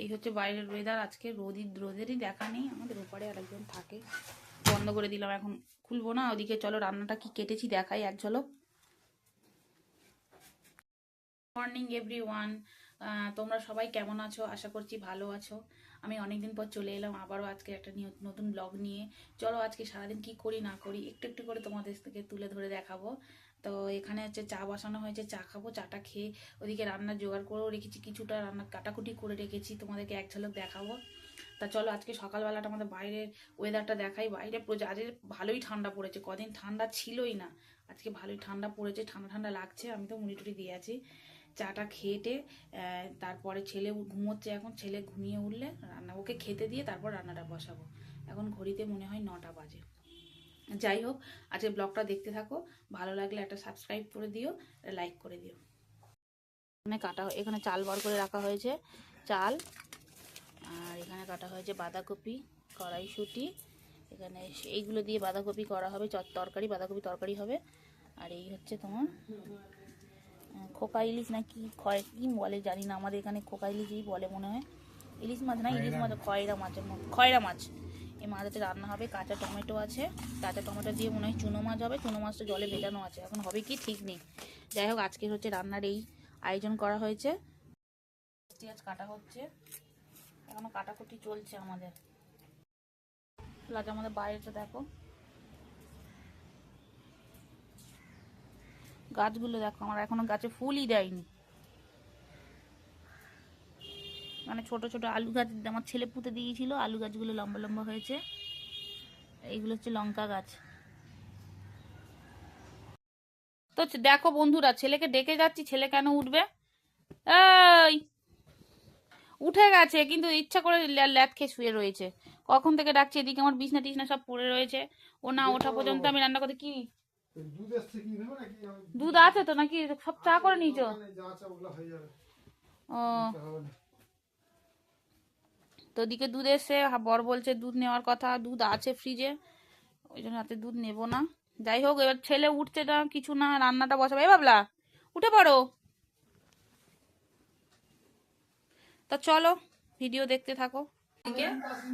এই হচ্ছে বাইরের ওয়েদার আজকে রোদির রোদেরই দেখা নেই, আমাদের ওপারে আরেকজন থাকে। বন্ধ করে দিলাম, এখন খুলবো না, ওদিকে চলো রান্নাটা কি কেটেছি দেখাই এক ঝলক। মর্নিং এভরি ওয়ান তোমরা সবাই কেমন আছো? আশা করছি ভালো আছো। আমি অনেকদিন পর চলে এলাম, আবারও আজকে একটা নতুন ব্লগ নিয়ে। চলো আজকে সারাদিন কি করি না করি, একটু একটু করে তোমাদের থেকে তুলে ধরে দেখাবো। তো এখানে হচ্ছে চা বসানো হয়েছে, চা খাব, চাটা খেয়ে ওদিকে রান্নার জোগাড় করেও রেখেছি, কিছুটা রান্না কাটাকুটি করে রেখেছি, তোমাদেরকে এক ঝলক দেখাবো। তা চলো আজকে সকালবেলাটা আমাদের বাইরের ওয়েদারটা দেখাই। বাইরে আজকে ভালোই ঠান্ডা পড়েছে, কদিন ঠান্ডা ছিলই না। আজকে ভালোই ঠান্ডা পড়েছে, ঠান্ডা ঠান্ডা লাগছে, আমি তো মুড়ি টুড়ি দিয়ে আছি। চাটা খেয়েটে তারপরে ছেলে ঘুমোচ্ছে এখন, ছেলে ঘুমিয়ে উঠলে রান্না, ওকে খেতে দিয়ে তারপর রান্নাটা বসাবো। এখন ঘড়িতে মনে হয় নটা বাজে। যাই হোক আজকে ব্লগটা দেখতে থাকো, ভালো লাগলে একটা সাবস্ক্রাইব করে দিও লাইক করে দিও। এখানে কাটা এখানে চাল বার করে রাখা হয়েছে, চাল, আর এখানে কাটা হয়েছে বাঁধাকপি, কড়াইশুঁটি, এখানে এইগুলো দিয়ে বাঁধাকপি করা হবে তরকারি বাঁধাকপি তরকারি হবে, আর এই হচ্ছে তোমার খোকা ইলিশ না কি খয় কি বলে জানি না আমাদের এখানে খোকা ইলিশই বলে মনে হয়। ইলিশ মাছ না ইলিশ মাছ খয়রা মাছের খয়রা মাছ এই মাছটা রান্না হবে কাঁচা টমেটো আছে। কাঁচা টমেটো দিয়ে মনে হয় চুনো মাছ হবে চুনো মাছটা জলে ভেজানো আছে। এখন হবে কি ঠিক নেই। যাই হোক আজকে হচ্ছে রান্নার এই আয়োজন করা হয়েছে। পেঁয়াজ কাটা হচ্ছে। এখনও কাটাকুটি চলছে আমাদের। প্লাস আমাদের বাইরেটা দেখো। গাছগুলো দেখো, আমার এখনও গাছে ফুলই দেয়নি। মানে ছোট ছোট আলু গাছ, আমার ছেলে পুঁতে দিয়েছিল, আলু গাছগুলো লম্বা লম্বা হয়েছে। এইগুলো হচ্ছে লঙ্কা গাছ। তো দেখো বন্ধুরা, ছেলেকে ডেকে যাচ্ছি, ছেলে কেন উঠবে? উঠে গেছে, কিন্তু ইচ্ছা করে ল্যা- ল্যাদ খেয়ে শুয়ে রয়েছে। কখন থেকে ডাকছে, এদিকে আমার বিছনা টিছনা সব পড়ে রয়েছে। ও না, ওঠা পর্যন্ত আমি রান্না করতে, কি দুধ আছে তো নাকি? সব চা করে নিয়েছো যাবে। ও। তা ওদিকে দুধ এসে বর বলছে দুধ নেওয়ার কথা। দুধ আছে ফ্রিজে। ওই জন্য রাতে দুধ নেব না। যাই হোক এবার ছেলে উঠছে না কিছু না রান্নাটা বসাবে। বাবলা উঠে পড়ো। তা চলো ভিডিও দেখতে থাকো। এদিকে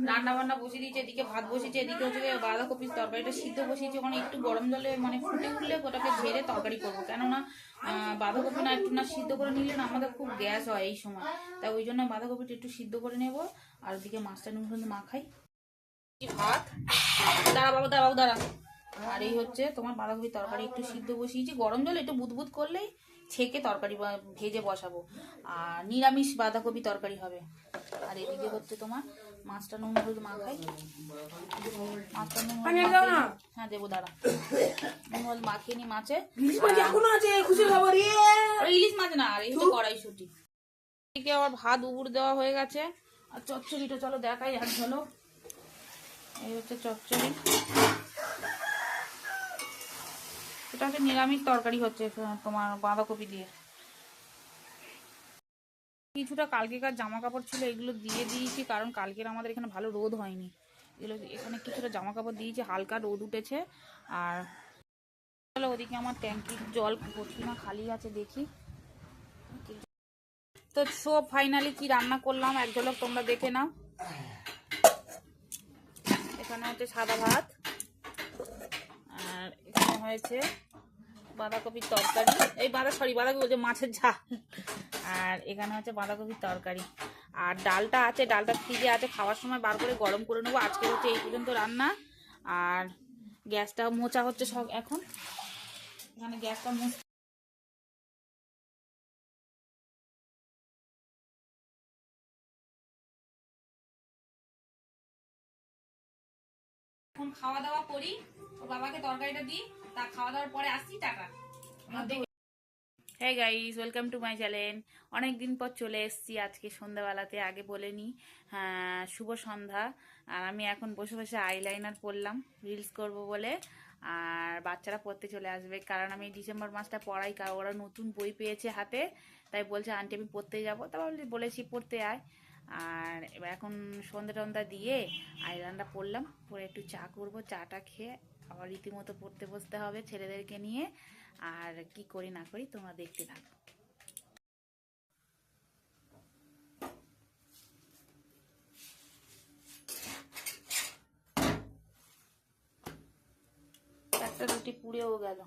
রান্না বান্না বসিয়ে দিয়েছে, এদিকে ভাত বসিয়েছে, এদিকে হচ্ছে বাঁধাকপির তরকারিটা সিদ্ধ বসিয়েছে, ওখানে একটু গরম জলে মানে ফুটে উঠলে ওটাকে ঝেড়ে তরকারি করব। কেননা বাঁধাকপি না একটু না সিদ্ধ করে নিলে না আমাদের খুব গ্যাস হয় এই সময়। তাই ওই জন্য বাঁধাকপিটা একটু সিদ্ধ করে নেব আর ওদিকে মাছটা নুন হলুদ মাখাই। ভাত। দাঁড়া বাবু দাঁড়া বাবু, দাঁড়া। আর এই হচ্ছে তোমার বাঁধাকপির তরকারি একটু সিদ্ধ বসিয়েছি। গরম জল একটু বুদবুদ করলেই ছেঁকে তরকারি ভেজে বসাবো। আর নিরামিষ বাঁধাকপি তরকারি হবে। আর এদিকে হচ্ছে তোমার মাছটা নুন হলুদ মাখাই। মাছটা নুন হ্যাঁ দেবো দাঁড়া। নুন হলুদ মাখিয়ে নি মাছে ইয়ে। আর ইলিশ মাছ না আর এই হচ্ছে কড়াইশুটি এদিকে আবার ভাত উবুর দেওয়া হয়ে গেছে। আর চচ্চড়িটা চলো দেখাই এক ঝলক এই হচ্ছে চচ্চড়ি। এটা হচ্ছে নিরামিষ তরকারি হচ্ছে তোমার বাঁধাকপি দিয়ে। কিছুটা কালকেকার জামা কাপড় ছিল, এগুলো দিয়ে দিয়েছি, কারণ কালকের আমাদের এখানে ভালো রোদ হয়নি। এগুলো এখানে কিছুটা জামা কাপড় দিয়েছি, হালকা রোদ উঠেছে, আর ওদিকে আমার ট্যাঙ্কির জল ভর্তি না, খালি আছে দেখি। তো সো ফাইনালি কি রান্না করলাম, এক ঝলক তোমরা দেখে নাও। এখানে হচ্ছে সাদা ভাত, আর এখানে হয়েছে বাঁধাকপির তরকারি। এই বাঁধা সরি বাঁধাকপি বলছে মাছের ঝাল। আর এখানে হচ্ছে বাঁধাকপির তরকারি। আর ডালটা আছে, ডালটা ফ্রিজে আছে, খাওয়ার সময় বার করে গরম করে নেব। আজকে হচ্ছে এই পর্যন্ত রান্না। আর গ্যাসটা মোচা হচ্ছে সব এখন। এখানে গ্যাসটা এখন খাওয়া দাওয়া করি। ও বাবাকে তরকারিটা দিই। তা হ্যাঁ ওয়েলকাম টু মাই চ্যানেল অনেক দিন পর চলে এসেছি আজকে সন্ধ্যাবেলাতে আগে বলে নি। হ্যাঁ, শুভ সন্ধ্যা। আর আমি এখন বসে বসে আইলাইনার পরলাম রিলস করব বলে। আর বাচ্চারা পড়তে চলে আসবে কারণ আমি ডিসেম্বর মাসটা পড়াই কারণ ওরা নতুন বই পেয়েছে হাতে। তাই বলছে আন্টি আমি পড়তে যাব। তারপর বলেছি পড়তে আয়। আর এবার এখন সন্ধ্যা টন্ধা দিয়ে আইলাইনারটা পরলাম পরে একটু চা করব চাটা খেয়ে আবার রীতিমতো পড়তে বসতে হবে ছেলেদেরকে নিয়ে। আর কি করি না করি, তোমরা দেখতে থাকো। একটা রুটি পুড়েও গেল।